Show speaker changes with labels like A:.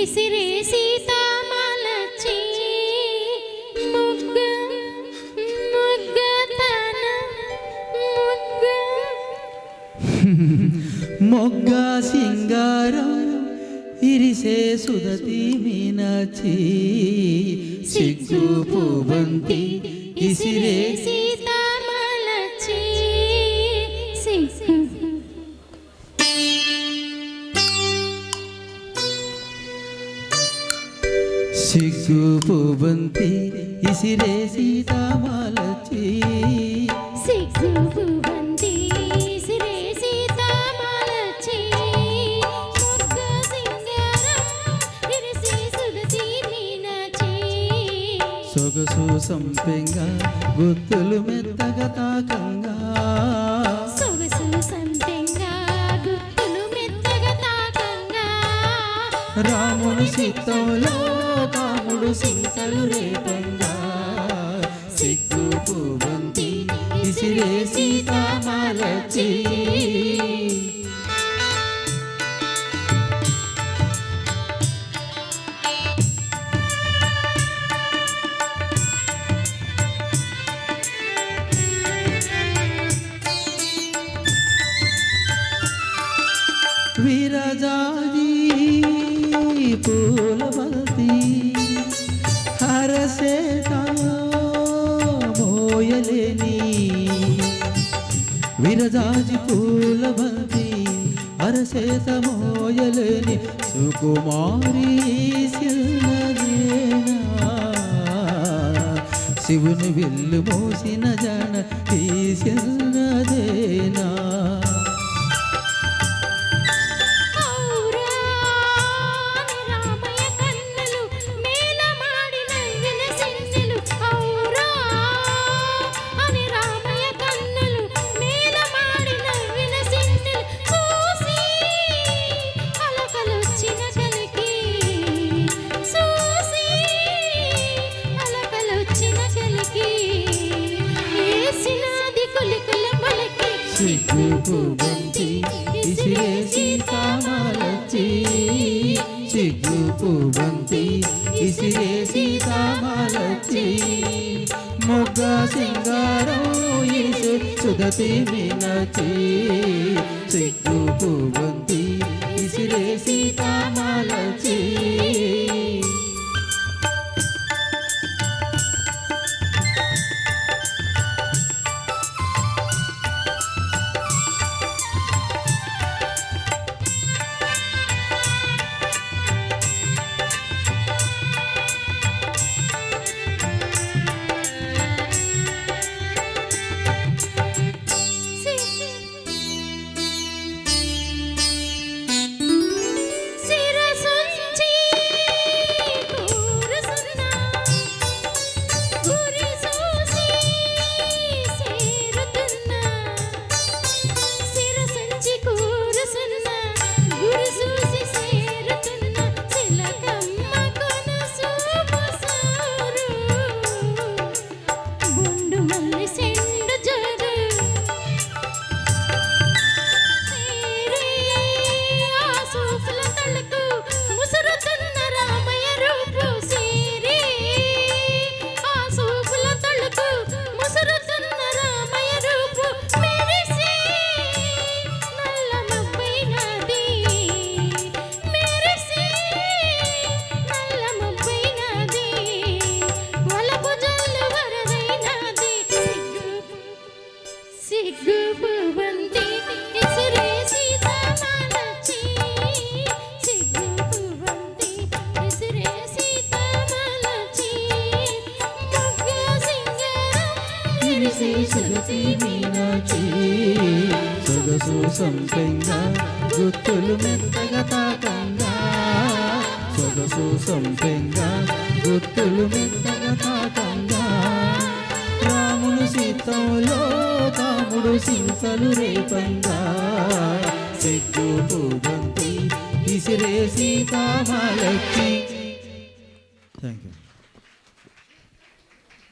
A: విసిరే సీతామలచి ముగ్గ ముగ్గ తన ముగ్గ. మొగ్గ సింగారం ఇరిసే సుదతి మీనాచి సిగ్గు పూవంతి ఇసిరే
B: సీత సిగ్గు
A: పూబంతి ఇసిరే సీతామాలచి.
B: సిగ్గుబంది సిరే సీతామలచి. మొగ్గ సింగారం ఇరిసి సుదతి మీనాచి
A: సొగసు సంపెంగా గుత్తులు మెత్తగా తాకంగా.
B: సొగసు సంపెంగా గుర్తులు మెత్తగా తాకంగా.
A: రాముని చిత్తంలో తోడు సింతలు రేపంగా. సిగ్గు పూబంతి ఇసిరే సీతామాలచి విరజాది పూలవతి హరసేత మోయలేని విరజాజి పూలవతి అరసేత మోయలేని సుకుమారి శివుని విల్లు మోసిన జన తీసినదేనా
B: పలికి
A: సిగ్గు పూబంతి ఇసిరే సీతామాలచి సిగ్గు పూబంతి ఇసిరే మొగ్గ సింగారం ఇసే సుదతి మీనచి సిగ్గు పూబంతి ఇసిరే సీతామాలచి ఇరిసే సుగతి మీనాచి సొగసు సంపెంగా గుత్తులు మెత్తగా తాకంగా. సొగసు సంపెంగా గుత్తులు మెత్తగా తాకంగా. రాముడు సీతంలో కాముడు సింసలు రేపంగా. చెట్టు పూబంతి ఇసిరే సీతామాలక్కి థ్యాంక్ యూ